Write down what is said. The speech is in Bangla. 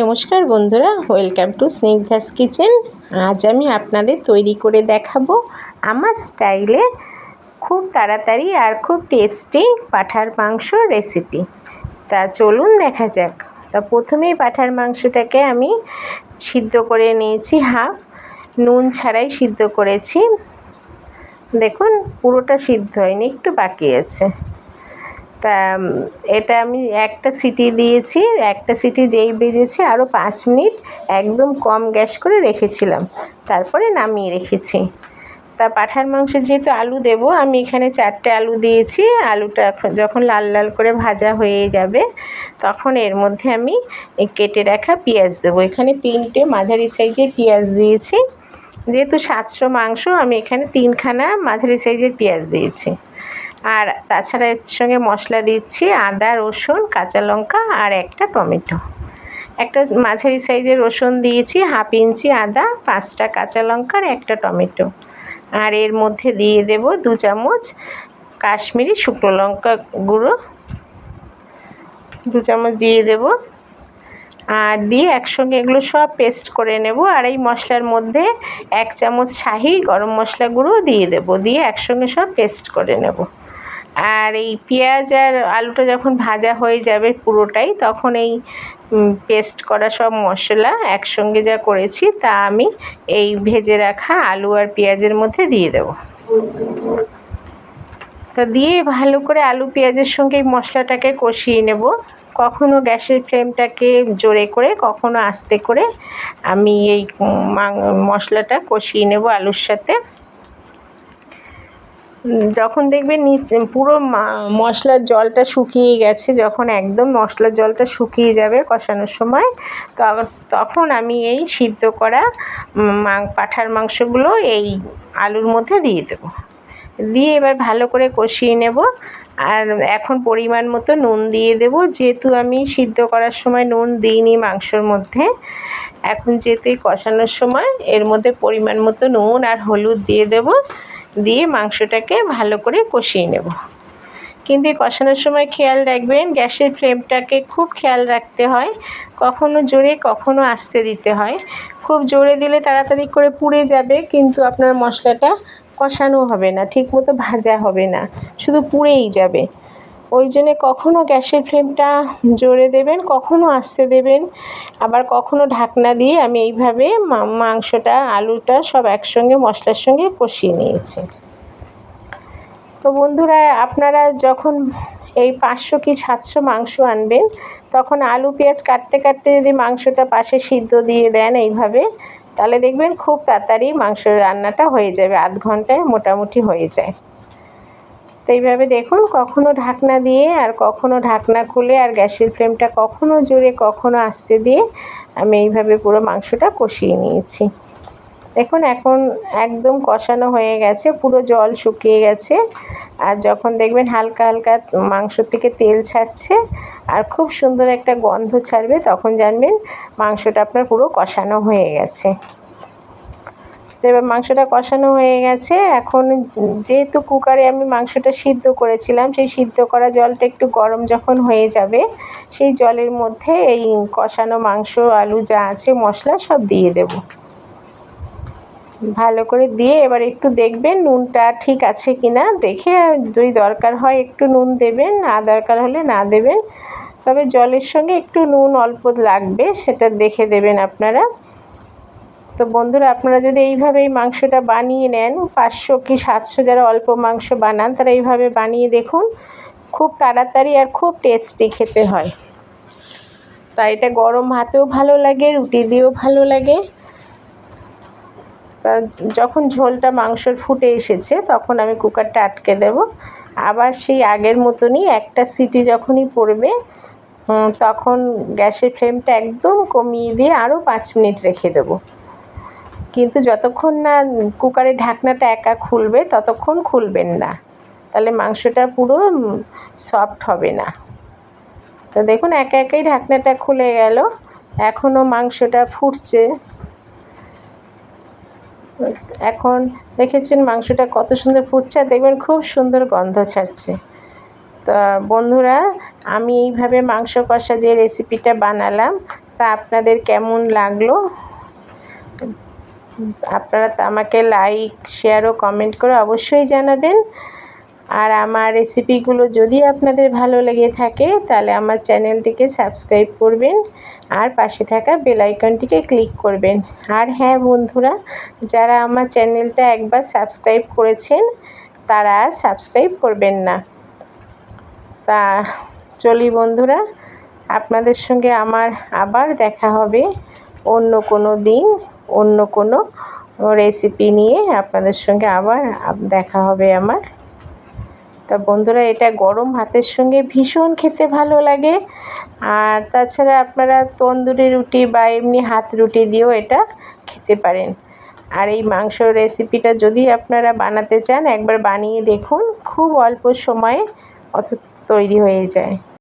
নমস্কার বন্ধুরা ওয়েলকাম টু স্নিগ্ধাস কিচেন আজ আমি আপনাদের তৈরি করে দেখাবো আমার স্টাইলে খুব তাড়াতাড়ি আর খুব টেস্টি পাঠার মাংস রেসিপি তা চলুন দেখা যাক। তা প্রথমেই পাঠার মাংসটাকে আমি সিদ্ধ করে নিয়েছি হাফ নুন ছাড়াই সিদ্ধ করেছি। দেখুন, পুরোটা সিদ্ধ হয়নি, একটু বাকি আছে। তা এটা আমি একটা সিটি দিয়েছি, একটা সিটি যেই বেজেছে আরও পাঁচ মিনিট, একদম কম গ্যাস করে রেখেছিলাম। তারপরে নামিয়ে রেখেছি। তা পাঠার মাংসে যেহেতু আলু দেব, আমি এখানে চারটে আলু দিয়েছি। আলুটা যখন লাল লাল করে ভাজা হয়ে যাবে, তখন এর মধ্যে আমি কেটে রাখা পেঁয়াজ দেবো। এখানে তিনটে মাঝারি সাইজের পেঁয়াজ দিয়েছি। যেহেতু সাতশো মাংস, আমি এখানে তিনখানা মাঝারি সাইজের পেঁয়াজ দিয়েছি। আর তাছাড়া এর সঙ্গে মশলা দিচ্ছি আদা, রসুন, কাঁচা লঙ্কা আর একটা টমেটো। একটা মাঝারি সাইজের রসুন দিয়েছি, হাফ ইঞ্চি আদা, পাঁচটা কাঁচা লঙ্কা আর একটা টমেটো। আর এর মধ্যে দিয়ে দেব দু চামচ কাশ্মীরি শুকনো লঙ্কা গুঁড়ো। দু চামচ দিয়ে দেব। আর দিয়ে একসঙ্গে এগুলো সব পেস্ট করে নেব আর এই মশলার মধ্যে এক চামচ শাহি গরম মশলা গুঁড়ো দিয়ে দেব। দিয়ে একসঙ্গে সব পেস্ট করে নেব। আর এই পেঁয়াজ আর আলুটা যখন ভাজা হয়ে যাবে পুরোটাই, তখন এই পেস্ট করা সব মশলা একসঙ্গে যা করেছি তা আমি এই ভেজে রাখা আলু আর পেঁয়াজের মধ্যে দিয়ে দেব। তা দিয়ে ভালো করে আলু পেঁয়াজের সঙ্গে এই মশলাটাকে কষিয়ে নেব। কখনো গ্যাসের ফ্লেমটাকে জোরে করে, কখনো আস্তে করে আমি এই মশলাটা কষিয়ে নেব আলুর সাথে। যখন দেখবেন পুরো মশলার জলটা শুকিয়ে গেছে, যখন একদম মশলার জলটা শুকিয়ে যাবে কষানোর সময়, তখন আমি এই সিদ্ধ করা পাঠার মাংসগুলো এই আলুর মধ্যে দিয়ে দেবো। দিয়ে এবার ভালো করে কষিয়ে নেব। আর এখন পরিমাণ মতো নুন দিয়ে দেব। যেহেতু আমি সিদ্ধ করার সময় নুন দিইনি মাংসর মধ্যে, এখন যেহেতু কষানোর সময়, এর মধ্যে পরিমাণ মতো নুন আর হলুদ দিয়ে দেব। দিয়ে মাংসটাকে ভালো করে কষিয়ে নেব। কিন্তু কষানোর সময় খেয়াল রাখবেন, গ্যাসের ফ্লেমটাকে খুব খেয়াল রাখতে হয়। কখনো জোরে, কখনো আস্তে দিতে হয়। খুব জোরে দিলে তাড়াতাড়ি করে পুড়ে যাবে, কিন্তু আপনার মশলাটা কষানো হবে না, ঠিকমতো ভাজা হবে না। শুধু পুড়েই যাবে। ওই জন্যে কখনও গ্যাসের ফ্লেমটা জোরে দেবেন কখনও আস্তে দেবেন। আবার কখনও ঢাকনা দিয়ে আমি এইভাবে মাংসটা, আলুটা সব একসঙ্গে, মশলার সঙ্গে কষিয়ে নিয়েছি। তো বন্ধুরা, আপনারা যখন এই পাঁচশো কি সাতশো মাংস আনবেন, তখন আলু, পেঁয়াজ কাটতে কাটতে যদি মাংসটা পাশে সিদ্ধ দিয়ে দেন এইভাবে, তাহলে দেখবেন খুব তাড়াতাড়ি মাংসের রান্নাটা হয়ে যাবে, আধ ঘন্টায় মোটামুটি হয়ে যায়। তো এইভাবে দেখুন, কখনো ঢাকনা দিয়ে আর কখনো ঢাকনা খুলে আর গ্যাসের ফ্লেমটা কখনো জোরে, কখনো আস্তে দিয়ে আমি এইভাবে পুরো মাংসটা কষিয়ে নিয়েছি। দেখুন, এখন একদম কষানো হয়ে গেছে, পুরো জল শুকিয়ে গেছে। আর যখন দেখবেন হালকা হালকা মাংস থেকে তেল ছাড়ছে আর খুব সুন্দর একটা গন্ধ ছাড়বে, তখন জানবেন মাংসটা আপনার পুরো কষানো হয়ে গেছে। তো এবার মাংসটা কষানো হয়ে গেছে। এখন যেহেতু কুকারে আমি মাংসটা সিদ্ধ করেছিলাম, সেই সিদ্ধ করা জলটা একটু গরম যখন হয়ে যাবে, সেই জলের মধ্যে এই কষানো মাংস, আলু যা আছে, মশলা সব দিয়ে দেব। ভালো করে দিয়ে এবার একটু দেখবেন নুনটা ঠিক আছে কি না দেখে যদি দরকার হয় একটু নুন দেবেন, না দরকার হলে না দেবেন। তবে জলের সঙ্গে একটু নুন অল্প লাগবে, সেটা দেখে দেবেন আপনারা। তো বন্ধুরা, আপনারা যদি এইভাবে এই মাংসটা বানিয়ে নেন, পাঁচশো কি সাতশো যারা অল্প মাংস বানান, তারা এইভাবে বানিয়ে দেখুন, খুব তাড়াতাড়ি আর খুব টেস্টি খেতে হয়। তাই এটা গরম ভাতেও ভালো লাগে, রুটি দিয়েও ভালো লাগে। তা যখন ঝোলটা মাংসর ফুটে এসেছে, তখন আমি কুকারটা আটকে দেব। আবার সেই আগের মতনই একটা সিটি যখনই পড়বে তখন গ্যাসের ফ্লেমটা একদম কমিয়ে দিয়ে আরও পাঁচ মিনিট রেখে দেবো। কিন্তু যতক্ষণ না কুকারের ঢাকনাটা একা খুলবে, ততক্ষণ খুলবেন না। তাহলে মাংসটা পুরো সফট হবে না। তো দেখুন, একা একাই ঢাকনাটা খুলে গেল। এখনও মাংসটা ফুটছে। এখন দেখেছেন মাংসটা কত সুন্দর ফুটছে দেখবেন খুব সুন্দর গন্ধ ছাড়ছে। তা বন্ধুরা, আমি এইভাবে মাংস কষা যে রেসিপিটা বানালাম, তা আপনাদের কেমন লাগল? আপনারা আমাকে লাইক শেয়ার ও কমেন্ট করে অবশ্যই জানাবেন। আর আমার রেসিপিগুলো যদি আপনাদের ভালো লেগে থাকে, তাহলে আমার চ্যানেলটিকে সাবস্ক্রাইব করবেন আর পাশে থাকা বেল আইকনটিকে ক্লিক করবেন। আর হ্যাঁ বন্ধুরা, যারা আমার চ্যানেলটা একবার সাবস্ক্রাইব করেছেন, তারা সাবস্ক্রাইব করবেন না। তা চলি বন্ধুরা, আপনাদের সঙ্গে আমার আবার দেখা হবে অন্য কোনো দিন। অন্য কোনো রেসিপি নিয়ে আপনাদের সঙ্গে আবার দেখা হবে আমার। তা বন্ধুরা, এটা গরম ভাতের সঙ্গে ভীষণ খেতে ভালো লাগে। আর তাছাড়া আপনারা তন্দুরি রুটি বা এমনি হাত রুটি দিয়েও এটা খেতে পারেন। আর এই মাংস রেসিপিটা যদি আপনারা বানাতে চান, একবার বানিয়ে দেখুন, খুব অল্প সময়ে অথ তৈরি হয়ে যায়।